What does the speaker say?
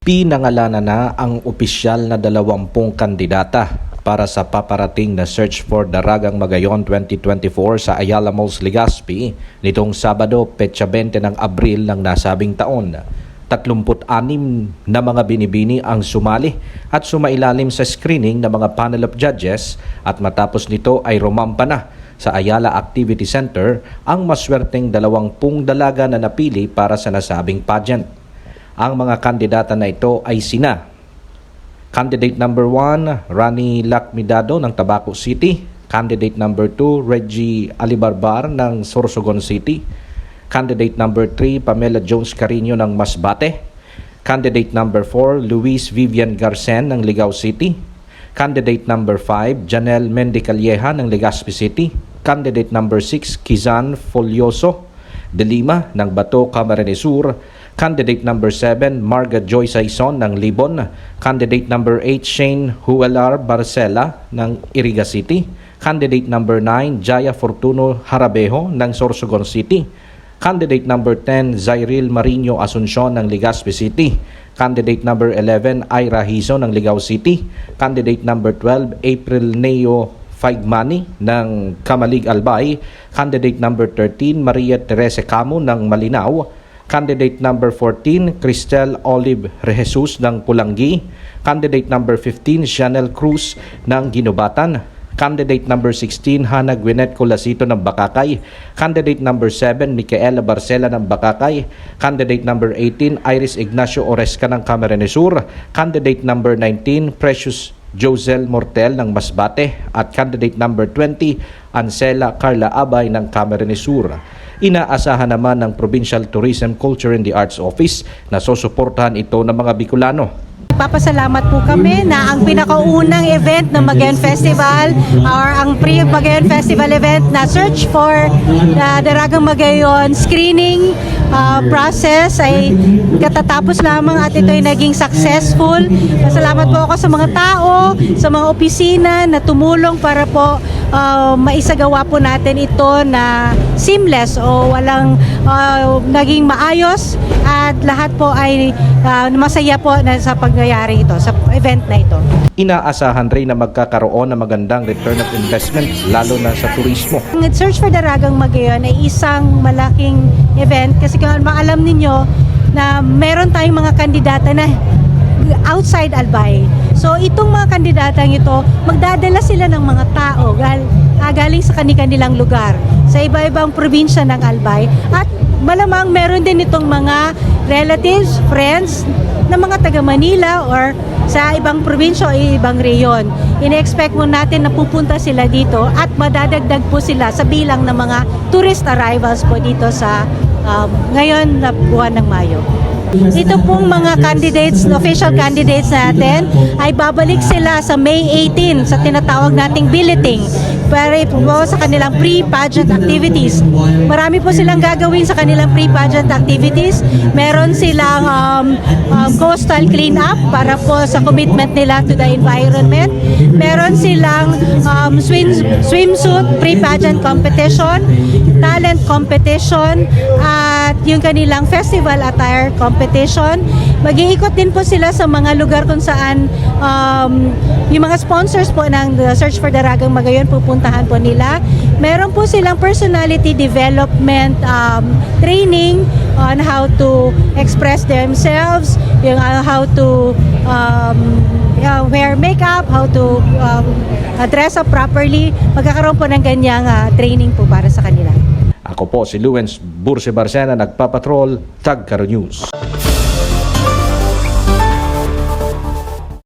Pinangalanan na ang opisyal na dalawampung kandidata para sa paparating na Search for Daragang Magayon 2024 sa Ayala Malls, Legazpi nitong Sabado, petsa 20 ng Abril ng nasabing taon. 36 na mga binibini ang sumali at sumailalim sa screening ng mga panel of judges at matapos nito ay rumampa na sa Ayala Activity Center ang maswerteng dalawampung dalaga na napili para sa nasabing pageant. Ang mga kandidata na ito ay sina Candidate number 1, Rani Lakmidado ng Tabaco City. Candidate number 2, Reggie Alibarbar ng Sorsogon City. Candidate number 3, Pamela Jones Carino ng Masbate. Candidate number 4, Luis Vivian Garcen ng Ligao City. Candidate number 5, Janelle Mendicalleja ng Legazpi City. Candidate number 6, Kizan Folioso de Lima ng Bato, Camarines Sur. Candidate number 7, Marga Joy Saison ng Libon. Candidate number 8, Shane Huelar Barcela ng Iriga City. Candidate number 9, Jaya Fortuno Harabejo ng Sorsogon City. Candidate number 10, Zairil Marino Asuncion ng Legazpi City. Candidate number 11, Ira Hizo ng Ligao City. Candidate number 12, April Neo Faigmani ng Kamalig Albay. Candidate number 13, Maria Teresa Camo ng Malinao. Candidate number 14, Cristel Olive Rejesus ng Pulangi. Candidate number 15, Chanel Cruz ng Ginubatan. Candidate number 16, Hana Gwyneth Colasito ng Bakakay. Candidate number 7, Micaela Barcela ng Bakakay. Candidate number 18, Iris Ignacio Oresca ng Camarines Sur. Candidate number 19, Precious Josel Mortel ng Masbate. At candidate number 20, Ansela Carla Abay ng Camarines Sur. Inaasahan naman ng Provincial Tourism, Culture and the Arts Office na susuportahan ito ng mga Bicolano. Papasalamat po kami na ang pinakaunang event ng Magayon Festival or ang pre-Magayon Festival event na Search for uh, Daragang Magayon screening uh, process ay katatapos lamang at ito ay naging successful. Pasalamat po ako sa mga tao, sa mga opisina na tumulong para po uh, maisagawa po natin ito na seamless o walang uh, naging maayos at lahat po ay uh, masaya po na sa pangyayari ito, sa event na ito. Inaasahan rin na magkakaroon ng magandang return of investment lalo na sa turismo. Ang Search for Daragang Magayon ay isang malaking event kasi kung maalam ninyo na meron tayong mga kandidata na outside Albay. So itong mga kandidatang ito, magdadala sila ng mga tao gal, ah, galing sa kanilang lugar sa iba-ibang probinsya ng Albay at malamang meron din itong mga relatives, friends na mga taga Manila or sa ibang probinsya o ibang reyon. Ine-expect mo natin na pupunta sila dito at madadagdag po sila sa bilang ng mga tourist arrivals po dito sa um, ngayon na buwan ng Mayo. Ito pong mga candidates, official candidates natin, ay babalik sila sa May 18 sa tinatawag nating billeting para po sa kanilang pre-pageant activities. Marami po silang gagawin sa kanilang pre-pageant activities. Meron silang um, coastal cleanup para po sa commitment nila to the environment. Meron silang um, swim, swimsuit pre-pageant competition, talent competition, at yung kanilang festival attire competition. Mag-iikot din po sila sa mga lugar kung saan um, yung mga sponsors po ng Search for Daragang Magayon pupuntahan po nila. Meron po silang personality development um, training on how to express themselves, yung uh, how to um, uh, wear makeup, how to um, uh, dress up properly. Magkakaroon po ng ganyang uh, training po para sa kanila. Ako po si Luens Burse Barcena, nagpapatrol, Tag Karo News.